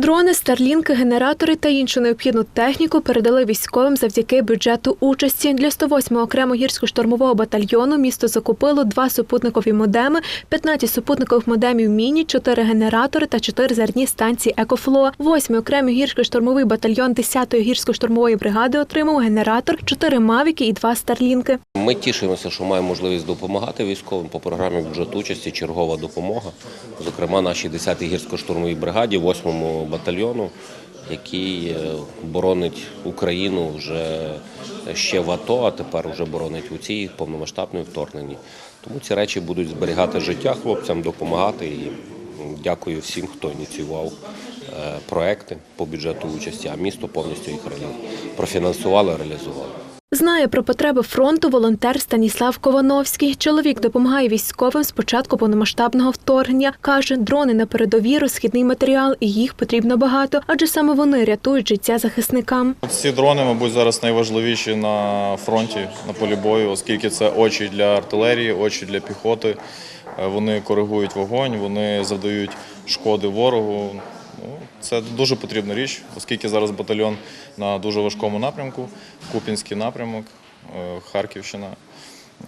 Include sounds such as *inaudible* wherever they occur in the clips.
Дрони, старлінки, генератори та іншу необхідну техніку передали військовим завдяки бюджету участі. Для 108-го окремо гірсько-штурмового батальйону місто закупило два супутникові модеми, 15 супутникових модемів міні, 4 генератори та 4 зарядні станції Екофло. 8-й окремий гірсько-штурмовий батальйон 10-ї гірсько-штурмової бригади отримав генератор, 4 мавіки і 2 старлінки. Ми тішимося, що маємо можливість допомагати військовим по програмі бюджет участі, чергова допомога. Зокрема, нашій 10-й гірсько-штурмовій бригаді, 8-му батальйону, який е, боронить Україну вже ще в АТО, а тепер вже боронить у цій повномасштабній вторгненні. Тому ці речі будуть зберігати життя хлопцям, допомагати. І дякую всім, хто ініціював е, проекти по бюджету участі, а місто повністю їх профінансувало, реалізувало. Знає про потреби фронту волонтер Станіслав Ковановський. Чоловік допомагає військовим з початку повномасштабного вторгнення. Каже, дрони на передовій розхідний матеріал, і їх потрібно багато, адже саме вони рятують життя захисникам. Ці дрони, мабуть, зараз найважливіші на фронті, на полі бою, оскільки це очі для артилерії, очі для піхоти. Е, Вони коригують вогонь, вони завдають шкоди ворогу. Ну, Це дуже потрібна річ, оскільки зараз батальйон на дуже важкому напрямку, Купінський напрямок, е, Харківщина.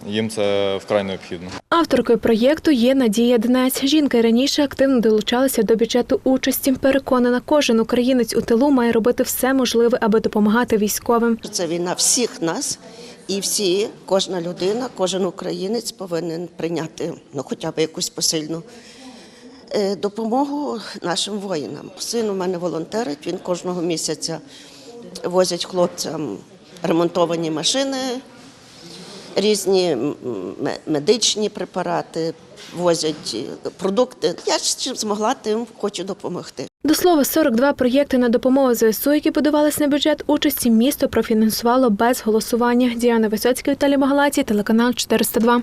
Їм це вкрай необхідно. Авторкою проєкту є Надія Днець. Жінка раніше активно долучалася до бюджету участі. Переконана, кожен українець у тилу має робити все можливе, аби допомагати військовим. Це війна всіх нас, і всі, кожна людина, кожен українець повинен прийняти ну, хоча б якусь посильну допомогу нашим воїнам. Син у мене волонтерить, він кожного місяця возять хлопцям ремонтовані машини, різні медичні препарати, возять е, продукти. Я чим змогла, тим хочу допомогти. До слова, 42 проєкти на допомогу ЗСУ, які подавались на бюджет участі, місто профінансувало без голосування. Діана Висоцька, Віталій Магалаці, телеканал 402.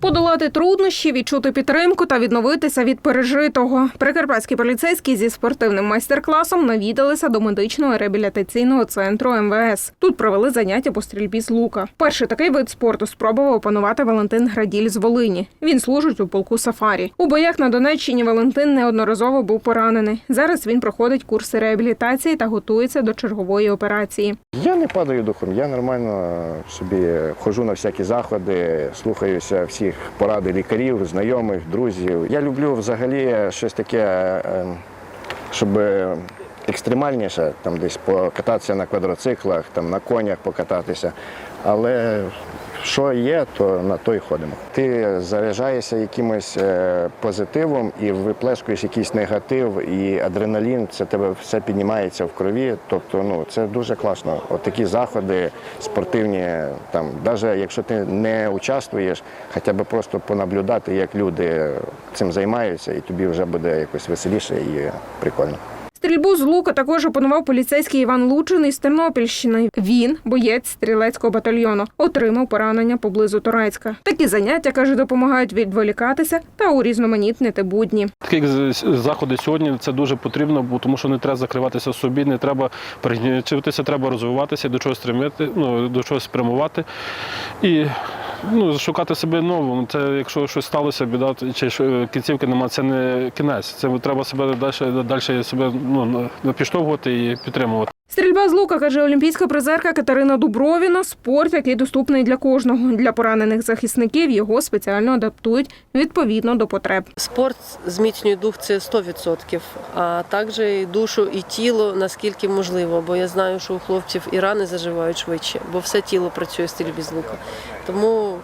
Подолати труднощі, відчути підтримку та відновитися від пережитого. Прикарпатські поліцейські зі спортивним майстер-класом навідалися до медичного реабілітаційного центру МВС. Тут провели заняття по стрільбі з лука. Перший такий вид спорту спробував опанувати Валентин Граділь з Волині. Він служить у полку Сафарі. У боях на Донеччині Валентин неодноразово був поранений. Зараз він проходить курси реабілітації та готується до чергової операції. Я не падаю духом, я нормально собі ходжу на всякі заходи, слухаюся поради лікарів, знайомих, друзів. Я люблю взагалі щось таке, е, щоб екстремальніше, там десь покататися на квадроциклах, там на конях покататися. Але що є, то на то й ходимо. Ти заряджаєшся якимось е, позитивом і виплескуєш якийсь негатив, і адреналін, це тебе все піднімається в крові. Тобто, ну це дуже класно. От такі заходи спортивні, там, навіть якщо ти не участвуєш, хоча б просто понаблюдати, як люди цим займаються, і тобі вже буде якось веселіше і прикольно. Стрільбу з лука також опанував поліцейський Іван Лучин із Тернопільщини. Він, боєць стрілецького батальйону, отримав поранення поблизу Турецька. Такі заняття каже, допомагають відволікатися та урізноманітнити будні. Такі заходи сьогодні це дуже потрібно, бо тому що не треба закриватися собі, не треба перегнічуватися, треба розвиватися, до чогось стремити, ну до чогось спрямувати і ну, шукати себе нову. Це якщо щось сталося, біда чи що, кінцівки немає, це не кінець. Це треба себе далі, далі себе ну, підштовхувати і підтримувати. Стрільба з лука, каже олімпійська призерка Катерина Дубровіна, спорт, який доступний для кожного. Для поранених захисників його спеціально адаптують відповідно до потреб. Спорт зміцнює дух це 100%, а також і душу і тіло наскільки можливо, бо я знаю, що у хлопців і рани заживають швидше, бо все тіло працює в стрільбі з лука. Тому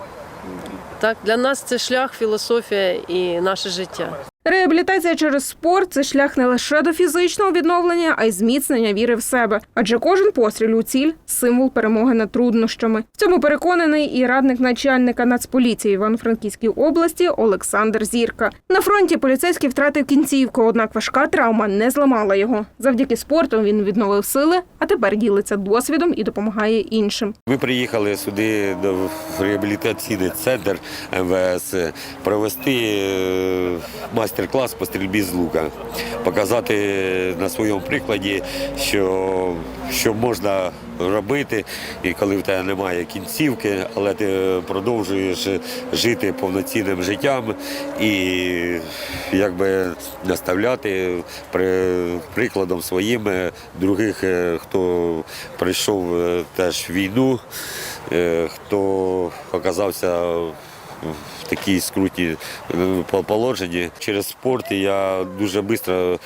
так, для нас це шлях, філософія і наше життя. Реабілітація через спорт це шлях не лише до фізичного відновлення, а й зміцнення віри в себе. Адже кожен постріл у ціль символ перемоги над труднощами. В цьому переконаний і радник начальника Нацполіції Івано-Франківській області Олександр Зірка. На фронті поліцейський втратив кінцівку, однак важка травма не зламала його. Завдяки спорту він відновив сили, а тепер ділиться досвідом і допомагає іншим. Ми приїхали сюди до реабілітаційний центр МВС провести е, майстер-клас по стрільбі з лука, показати на своєму прикладі, що, що можна робити, і коли в тебе немає кінцівки, але ти продовжуєш жити повноцінним життям і якби наставляти при, прикладом своїм е, других, е, хто прийшов е, теж війну, хто оказався такій скруті е, положенні. Через спорт я дуже швидко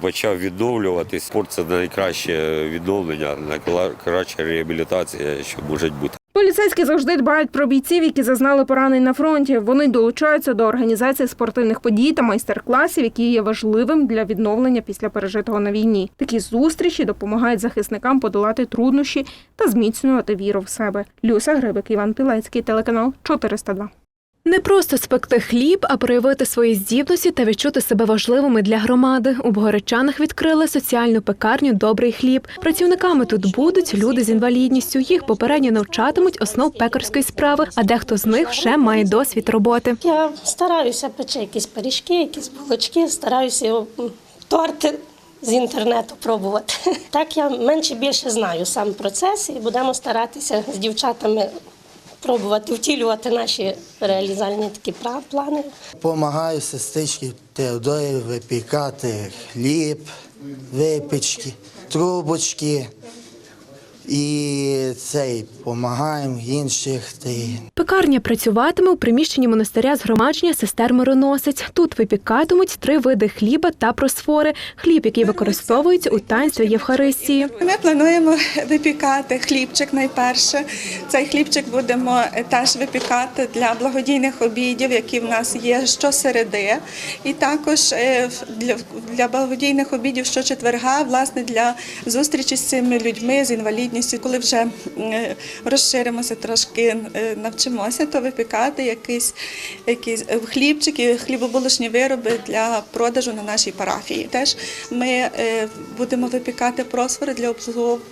почав відновлюватись. Спорт це найкраще відновлення, найкраща реабілітація, що може бути. Поліцейські завжди дбають про бійців, які зазнали поранень на фронті. Вони долучаються до організації спортивних подій та майстер-класів, які є важливим для відновлення після пережитого на війні. Такі зустрічі допомагають захисникам подолати труднощі та зміцнювати віру в себе. Люся Грибик, Іван Пілецький, телеканал 402. Не просто спекти хліб, а проявити свої здібності та відчути себе важливими для громади. У Богородчанах відкрили соціальну пекарню Добрий хліб. Працівниками тут будуть люди з інвалідністю. Їх попередньо навчатимуть основ пекарської справи, а дехто з них вже має досвід роботи. Я стараюся печи якісь пиріжки, якісь булочки, стараюся торти з інтернету пробувати. *laughs* Так я менше більше знаю сам процес і будемо старатися з дівчатами пробувати втілювати наші реалізальні такі плани. Помагаю сестричці Теодорі випікати хліб, випічки, трубочки. І цей допомагаємо інших. Пекарня працюватиме у приміщенні монастиря згромадження сестер Мироносець. Тут випікатимуть три види хліба та просфори. Хліб, який використовується у таїнстві Євхаристії. Ми плануємо випікати хлібчик найперше. Цей хлібчик будемо теж випікати для благодійних обідів, які в нас є щосереди. І також е, для, для благодійних обідів щочетверга, власне, для зустрічі з цими людьми з інвалідністю. Коли вже е, розширимося трошки, е, навчимося, то випікати якісь, якісь е, хлібчики, хлібобулочні вироби для продажу на нашій парафії. Теж ми будемо випікати просфори для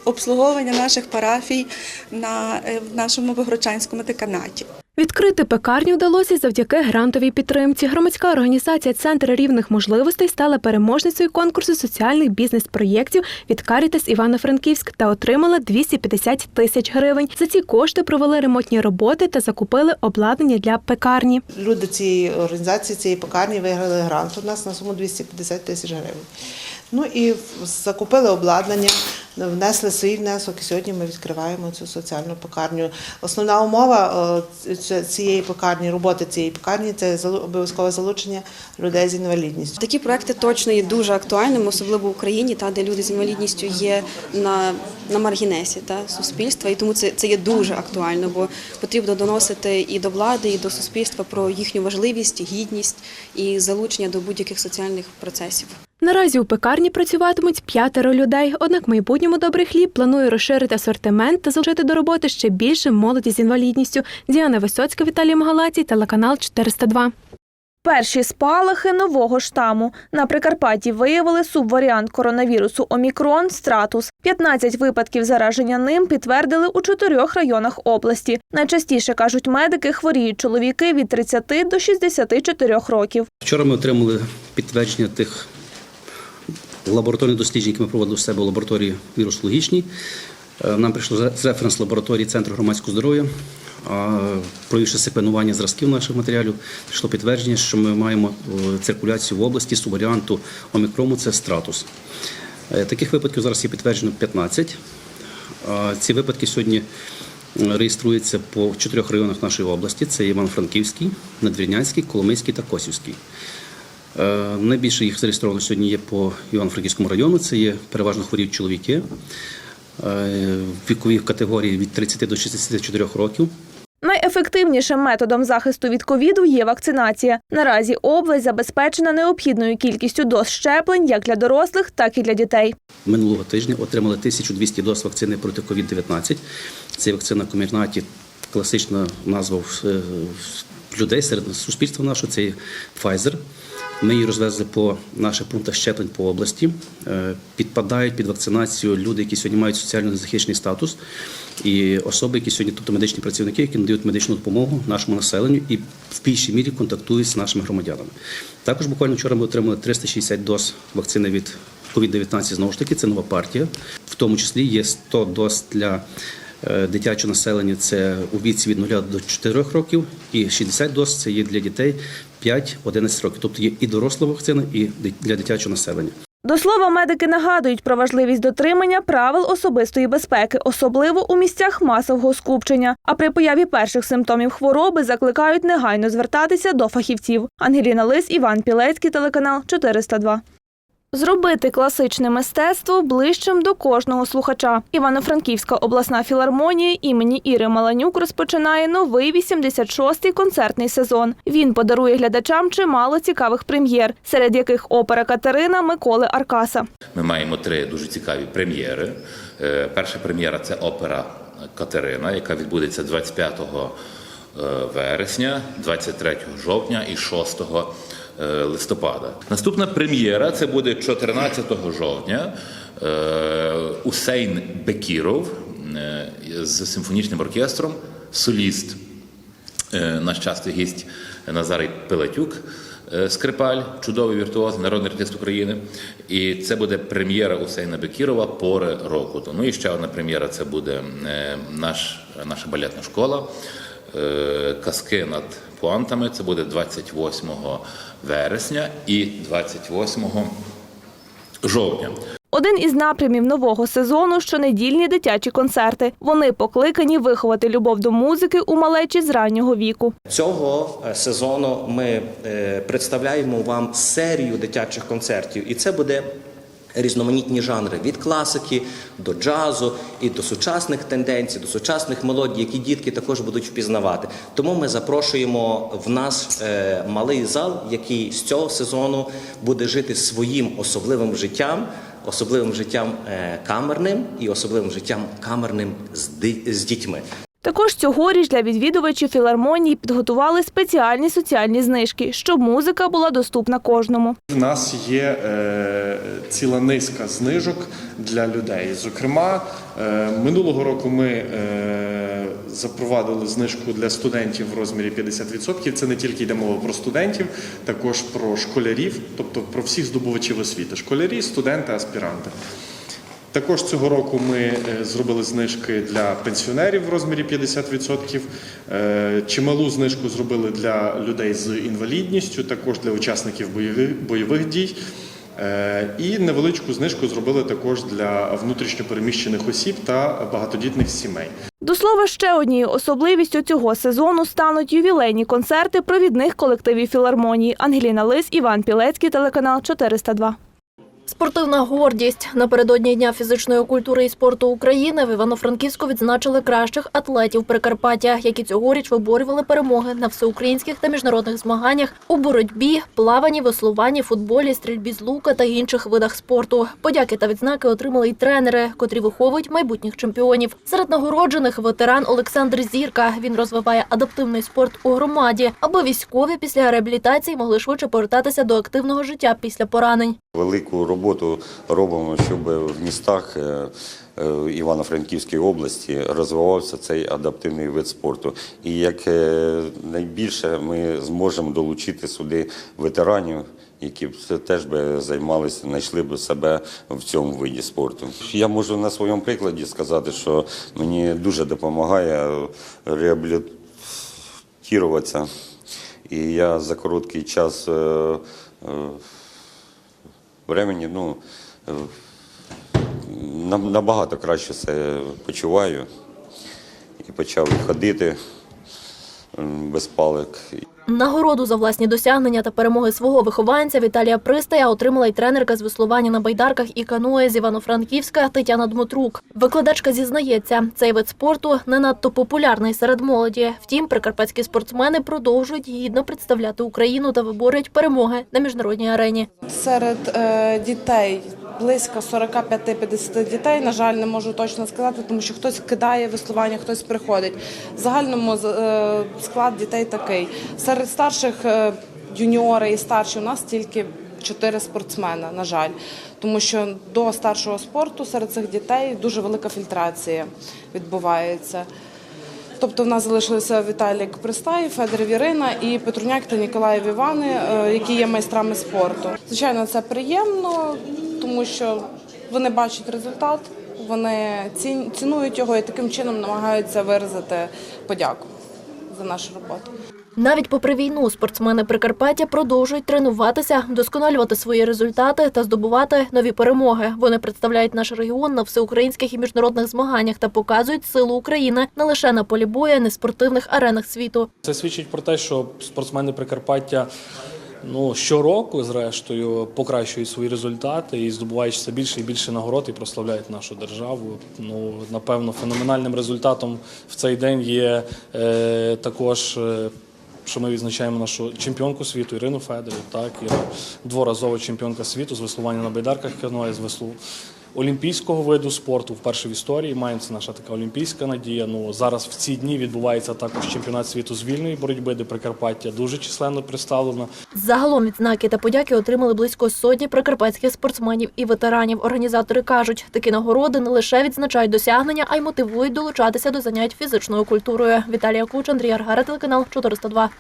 обслуговування наших парафій на в нашому Богородчанському деканаті. Відкрити пекарню вдалося завдяки грантовій підтримці. Громадська організація Центр рівних можливостей стала переможницею конкурсу соціальних бізнес-проєктів від Карітас Івано-Франківськ та отримала 250 тисяч гривень. За ці кошти провели ремонтні роботи та закупили обладнання для пекарні. Люди цієї організації, цієї пекарні виграли грант у нас на суму 250 тисяч гривень. Ну і закупили обладнання, внесли свій внесок, і сьогодні ми відкриваємо цю соціальну пекарню. Основна умова е, цієї пекарні, роботи цієї пекарні це обов'язкове залучення людей з інвалідністю. Такі проекти точно є дуже актуальними, особливо в Україні, та де люди з інвалідністю є на, на маргінесі та суспільства, і тому це, це є дуже актуально, бо потрібно доносити і до влади, і до суспільства про їхню важливість, гідність і залучення до будь-яких соціальних процесів. Наразі у пекарні працюватимуть п'ятеро людей. Однак в майбутньому добрий хліб планує розширити асортимент та залучити до роботи ще більше молоді з інвалідністю. Діана Висоцька, Віталій Магалаці, телеканал 402. Перші спалахи нового штаму на Прикарпатті виявили субваріант коронавірусу Омікрон Стратус. 15 випадків зараження ним підтвердили у чотирьох районах області. Найчастіше кажуть медики, хворіють чоловіки від 30 до 64 років. Вчора ми отримали підтвердження тих лабораторних досліджень, які ми проводили у себе в лабораторії вірусологічній. Е, Нам прийшло з референс лабораторії Центру громадського здоров'я. Провівши секвенування зразків наших матеріалів, прийшло підтвердження, що ми маємо е, циркуляцію в області субваріанту омікрому це стратус. Е, Таких випадків зараз є підтверджено 15. Ці випадки сьогодні реєструються по чотирьох районах нашої області: це Івано-Франківський, Надвірнянський, Коломийський та Косівський. Е, Найбільше їх зареєстровано сьогодні є по Івано-Франківському району. Це є переважно хворі чоловіки е, вікові категорії від 30 до 64 років. Найефективнішим методом захисту від ковіду є вакцинація. Наразі область забезпечена необхідною кількістю доз щеплень як для дорослих, так і для дітей. Минулого тижня отримали 1200 доз вакцини проти COVID-19. Це вакцина Комірнаті, класична назва е, людей серед суспільства нашого, це Pfizer. Ми її розвезли по наших пунктах щеплень по області. Е, Підпадають під вакцинацію люди, які сьогодні мають соціально незахищений статус, і особи, які сьогодні, тобто медичні працівники, які надають медичну допомогу нашому населенню і в більшій мірі контактують з нашими громадянами. Також буквально вчора ми отримали 360 доз вакцини від COVID-19, знову ж таки, це нова партія. В тому числі є 100 доз для е, дитячого населення. Це у віці від 0 до 4 років, і 60 доз це є для дітей 5-11 років. Тобто є і доросла вакцина, і для дитячого населення. До слова, медики нагадують про важливість дотримання правил особистої безпеки, особливо у місцях масового скупчення. А при появі перших симптомів хвороби закликають негайно звертатися до фахівців. Ангеліна Лис, Іван Пілецький, телеканал 402. Зробити класичне мистецтво ближчим до кожного слухача. Івано-Франківська обласна філармонія імені Іри Маланюк розпочинає новий 86-й концертний сезон. Він подарує глядачам чимало цікавих прем'єр, серед яких опера Катерина Миколи Аркаса. Ми маємо три дуже цікаві прем'єри. Е, Перша прем'єра це опера Катерина, яка відбудеться 25 е, вересня, 23 жовтня і 6 е, листопада. Наступна прем'єра це буде 14 жовтня. Е, Усейн Бекіров е, з симфонічним оркестром, соліст Е, наш частий гість Назарій Пилатюк, е, скрипаль, чудовий віртуоз, народний артист України. І це буде прем'єра Усейна Бекірова пори року. Ну і ще одна прем'єра це буде е, наш, наша балетна школа. Е, Казки над пуантами. Це буде 28 вересня і 28 жовтня. Один із напрямів нового сезону щонедільні дитячі концерти. Вони покликані виховати любов до музики у малечі з раннього віку. Цього е, сезону ми е, представляємо вам серію дитячих концертів, і це буде різноманітні жанри від класики до джазу і до сучасних тенденцій, до сучасних мелодій, які дітки також будуть впізнавати. Тому ми запрошуємо в наш е, малий зал, який з цього сезону буде жити своїм особливим життям. Особливим життям е, камерним і особливим життям камерним з дітьми. Також цьогоріч для відвідувачів філармонії підготували спеціальні соціальні знижки, щоб музика була доступна кожному. В нас є е, ціла низка знижок для людей. Зокрема, е, минулого року ми е, запровадили знижку для студентів в розмірі 50%. Це не тільки йде мова про студентів, також про школярів, тобто про всіх здобувачів освіти: школярі, студенти, аспіранти. Також цього року ми е, зробили знижки для пенсіонерів в розмірі 50%. Е, Чималу знижку зробили для людей з інвалідністю, також для учасників бойових, дій. Е, І невеличку знижку зробили також для внутрішньопереміщених осіб та багатодітних сімей. До слова, ще однією особливістю цього сезону стануть ювілейні концерти провідних колективів філармонії. Ангеліна Лис, Іван Пілецький, телеканал 402. Спортивна гордість напередодні дня фізичної культури і спорту України в Івано-Франківську відзначили кращих атлетів Прикарпаття, які цьогоріч виборювали перемоги на всеукраїнських та міжнародних змаганнях у боротьбі, плаванні, веслуванні, футболі, стрільбі з лука та інших видах спорту. Подяки та відзнаки отримали й тренери, котрі виховують майбутніх чемпіонів. Серед нагороджених ветеран Олександр Зірка. Він розвиває адаптивний спорт у громаді, аби військові після реабілітації могли швидше повертатися до активного життя після поранень. Велику роботу робимо, щоб в містах е, е, Івано-Франківської області розвивався цей адаптивний вид спорту. І як е, найбільше ми зможемо долучити сюди ветеранів. Які б теж би займалися, знайшли б себе в цьому виді спорту. Я можу на своєму прикладі сказати, що мені дуже допомагає реабілітуватися. І я за короткий час времени, ну, е, набагато краще себе почуваю. І почав ходити без палик. Нагороду за власні досягнення та перемоги свого вихованця Віталія Пристая отримала й тренерка з веслування на байдарках і каное з Івано-Франківська Тетяна Дмитрук. Викладачка зізнається, цей вид спорту не надто популярний серед молоді. Втім, прикарпатські спортсмени продовжують гідно представляти Україну та виборюють перемоги на міжнародній арені. Серед е, дітей близько 45-50 дітей. На жаль, не можу точно сказати, тому що хтось кидає веслування, хтось приходить. В загальному е, склад дітей такий. Серед старших е, юніори і старші у нас тільки чотири спортсмена, на жаль, тому що до старшого спорту серед цих дітей дуже велика фільтрація відбувається. Тобто в нас залишилися Віталік Пристаєв, Федорів Ірина і Петруняк та Ніколаєв Івани, е, які є майстрами спорту. Звичайно, це приємно, тому що вони бачать результат, вони цінують його і таким чином намагаються виразити подяку за нашу роботу. Навіть попри війну спортсмени Прикарпаття продовжують тренуватися, вдосконалювати свої результати та здобувати нові перемоги. Вони представляють наш регіон на всеукраїнських і міжнародних змаганнях та показують силу України не лише на полі бою, а й на спортивних аренах світу. Це свідчить про те, що спортсмени Прикарпаття ну, щороку, зрештою, покращують свої результати і здобувають все більше і більше нагород і прославляють нашу державу. Ну, напевно, феноменальним результатом в цей день є е, також. е, що ми відзначаємо нашу чемпіонку світу Ірину Федорів, так і дворазова чемпіонка світу з веслування на байдарках каное, з веслу олімпійського виду спорту вперше в історії. Маємо наша така олімпійська надія. Ну зараз в ці дні відбувається також чемпіонат світу з вільної боротьби, де Прикарпаття дуже численно представлено. Загалом відзнаки та подяки отримали близько сотні прикарпатських спортсменів і ветеранів. Організатори кажуть, такі нагороди не лише відзначають досягнення, а й мотивують долучатися до занять фізичною культурою. Віталія Куч, Андрій Аргара, телеканал 402.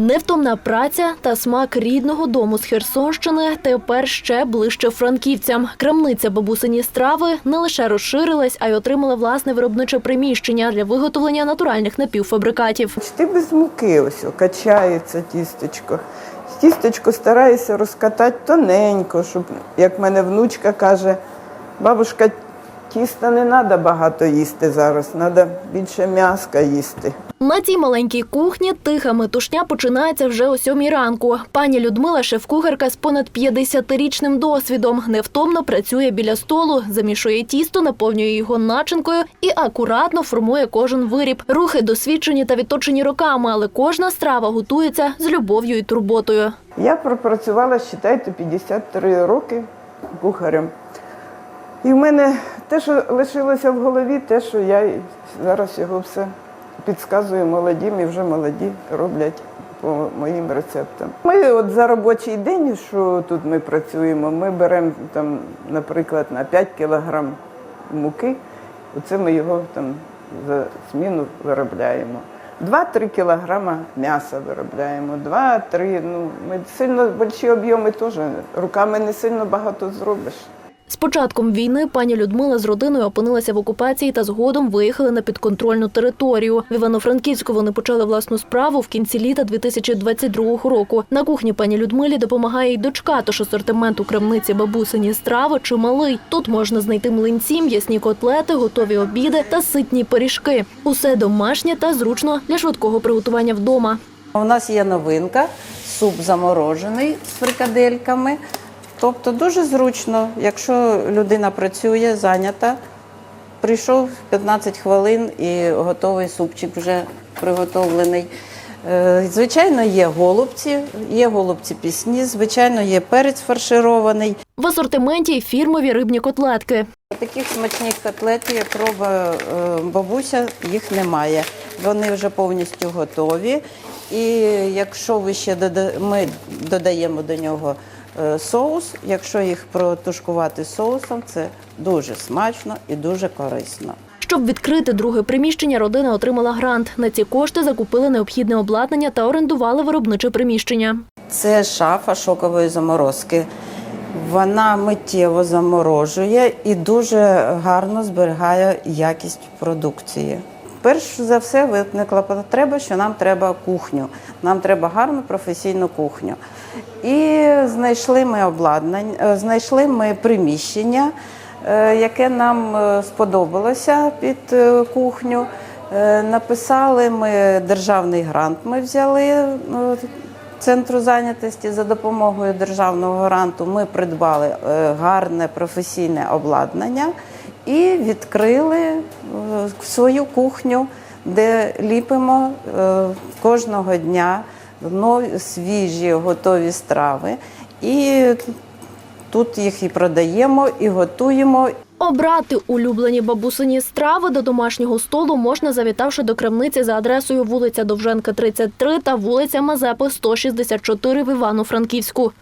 Невтомна праця та смак рідного дому з Херсонщини тепер ще ближче франківцям. Крамниця бабусині страви не лише розширилась, а й отримала власне виробниче приміщення для виготовлення натуральних напівфабрикатів. Ти без муки ось качається тістечко. Тістечко стараюся розкатати тоненько, щоб, як мене внучка каже, бабушка, тіста не треба багато їсти зараз, треба більше м'яска їсти. На цій маленькій кухні тиха метушня починається вже о сьомій ранку. Пані Людмила, шеф-кухарка з понад 50-річним досвідом, невтомно працює біля столу, замішує тісто, наповнює його начинкою і акуратно формує кожен виріб. Рухи досвідчені та відточені роками, але кожна страва готується з любов'ю і турботою. Я пропрацювала, вважайте, 53 роки кухарем. І в мене те, що лишилося в голові, те, що я зараз його все підказую молодім і вже молоді роблять по моїм рецептам. Ми от за робочий день, що тут ми працюємо, ми беремо там, наприклад, на 5 кілограм муки, оце ми його там за зміну виробляємо. 2-3 кілограма м'яса виробляємо, 2-3, ну, ми сильно великі об'єми теж, руками не сильно багато зробиш. З початком війни пані Людмила з родиною опинилася в окупації та згодом виїхали на підконтрольну територію. В Івано-Франківську вони почали власну справу в кінці літа 2022 року. На кухні пані Людмилі допомагає й дочка, тож асортимент у крамниці бабусині страви чималий. Тут можна знайти млинці, м'ясні котлети, готові обіди та ситні пиріжки. Усе домашнє та зручно для швидкого приготування вдома. У нас є новинка, суп заморожений з фрикадельками. Тобто дуже зручно, якщо людина працює, зайнята, прийшов 15 хвилин і готовий супчик вже приготовлений. Е, Звичайно, є голубці, є голубці пісні, звичайно, є перець фарширований. В асортименті фірмові рибні котлетки. Таких смачних котлет, як робить е, бабуся, їх немає. Вони вже повністю готові. І якщо ви ще дода- ми додаємо до нього соус, якщо їх протушкувати соусом, це дуже смачно і дуже корисно. Щоб відкрити друге приміщення, родина отримала грант. На ці кошти закупили необхідне обладнання та орендували виробниче приміщення. Це шафа шокової заморозки. Вона миттєво заморожує і дуже гарно зберігає якість продукції. Перш за все виникла потреба, що нам треба кухню. Нам треба гарну професійну кухню. І знайшли ми обладнання, е, знайшли ми приміщення, е, яке нам е, сподобалося під кухню. Написали ми державний грант. Ми взяли центру зайнятості за допомогою державного гранту. Ми придбали гарне професійне обладнання і відкрили е, свою кухню, де ліпимо е, кожного дня свіжі готові страви. І тут їх і продаємо, і готуємо. Обрати улюблені бабусині страви до домашнього столу можна, завітавши до крамниці за адресою вулиця Довженка, 33 та вулиця Мазепи, 164 в Івано-Франківську.